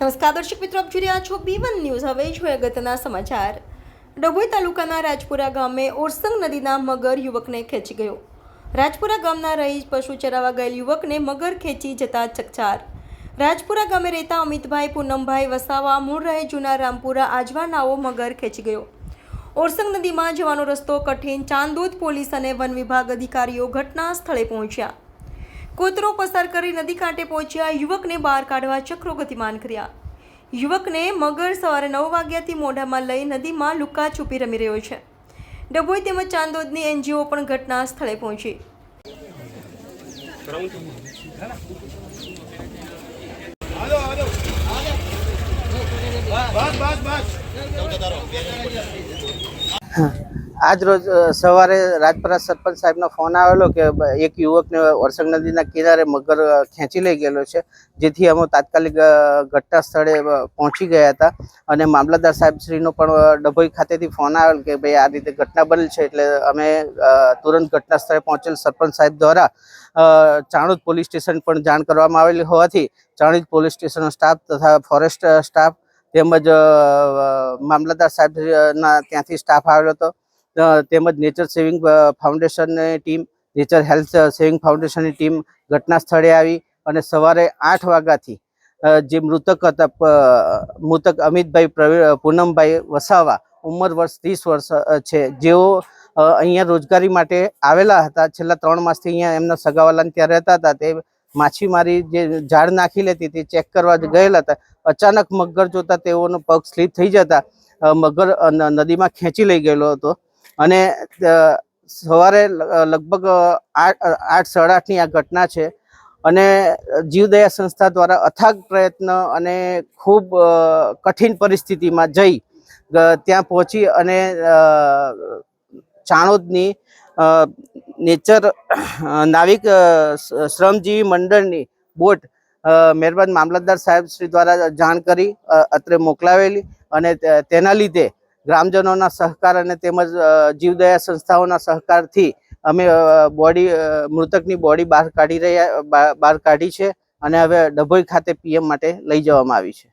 નમસ્કાર, દર્શક મિત્રો, આપ જોઈ રહ્યા છો બી વન ન્યૂઝ હવે જોઈએ અગત્યના સમાચાર. ડભોઈ તાલુકાના રાજપુરા ગામે ઓરસંગ નદીના મગર યુવકને ખેંચી ગયો. રાજપુરા ગામના રહી પશુ ચરાવવા ગયેલ યુવકને મગર ખેંચી જતા ચકચાર. રાજપુરા ગામે રહેતા અમિતભાઈ, પૂનમભાઈ વસાવા મૂળ રહે જૂના રામપુરા, આજવાનાઓ મગર ખેંચી ગયો. ઓરસંગ નદીમાં જવાનો રસ્તો કઠિન, ચાંદોદ પોલીસ અને વન વિભાગ અધિકારીઓ ઘટના સ્થળે પહોંચ્યા. કોતરો પસાર કરી નદી કાંઠે પહોંચ્યા, યુવકને બહાર કાઢવા ચક્રો ગતિમાન કર્યા. યુવકને મગર સવારે નવ વાગ્યાથી મોઢામાં લઈ નદીમાં લુકા છુપી રમી રહ્યો છે. ડભોઈ તેમજ ચાંદોદની એનજીઓ પણ ઘટના સ્થળે પહોંચી. આજ રોજ સવારે રાજપરા સરપંચ સાહેબનો ફોન આવેલો કે એક યુવકને વરસંગ નદીના કિનારે મગર ખેંચી લઈ ગયેલો છે. જેથી અમે તાત્કાલિક ઘટના સ્થળે પહોંચી ગયા હતા. અને મામલતદાર સાહેબશ્રીનો પણ ડભોઈ ખાતેથી ફોન આવેલ કે, ભાઈ, આ રીતે ઘટના બનેલ છે એટલે અમે તુરંત ઘટના સ્થળે પહોંચેલ સરપંચ સાહેબ દ્વારા ચાણોદ પોલીસ સ્ટેશન પણ જાણ કરવામાં આવેલી હોવાથી, ચાણોદ પોલીસ સ્ટેશનનો સ્ટાફ તથા ફોરેસ્ટ સ્ટાફ તેમજ મામલતદાર સાહેબના ત્યાંથી સ્ટાફ આવેલો હતો. તેમજ નેચર સેવિંગ ફાઉન્ડેશનની ટીમ નેચર હેલ્થ સેવિંગ ફાઉન્ડેશનની ટીમ ઘટના સ્થળે આવી અને સવારે આઠ વાગ્યાથી જે મૃતક હતા મૃતક અમિતભાઈ પૂનમભાઈ વસાવા, ઉંમર વર્ષ ત્રીસ વર્ષ છે. જેઓ અહીંયા રોજગારી માટે આવેલા હતા. છેલ્લા ત્રણ માસથી અહીંયા એમના સગાવાલાને ત્યાં રહેતા હતા. તે માછીમારી જે ઝાડ નાખી લેતી તે ચેક કરવા ગયેલા હતા. અચાનક મગર જોતા તેઓનો પગ સ્લીપ થઈ જતા મગર નદીમાં ખેંચી લઈ ગયેલો હતો. અને સવારે લગભગ આઠ સાડા આઠની આ ઘટના છે. અને જીવદયા સંસ્થા દ્વારા અથાગ પ્રયત્ન અને ખૂબ કઠિન પરિસ્થિતિમાં જઈ ત્યાં પહોંચી અને ચાણોદની નેચર નાવિક શ્રમજીવી મંડળની બોટ મહેરબાન મામલતદાર સાહેબ શ્રી દ્વારા જાણ કરી અત્રે મોકલાવેલી અને તેના લીધે ગ્રામજનોના સહકાર અને તેમજ જીવદયા સંસ્થાઓના સહકારથી અમે બોડી મૃતકની બોડી બહાર કાઢી રહ્યા બહાર કાઢી છે અને હવે ડભોઈ ખાતે પીએમ માટે લઈ જવામાં આવી છે.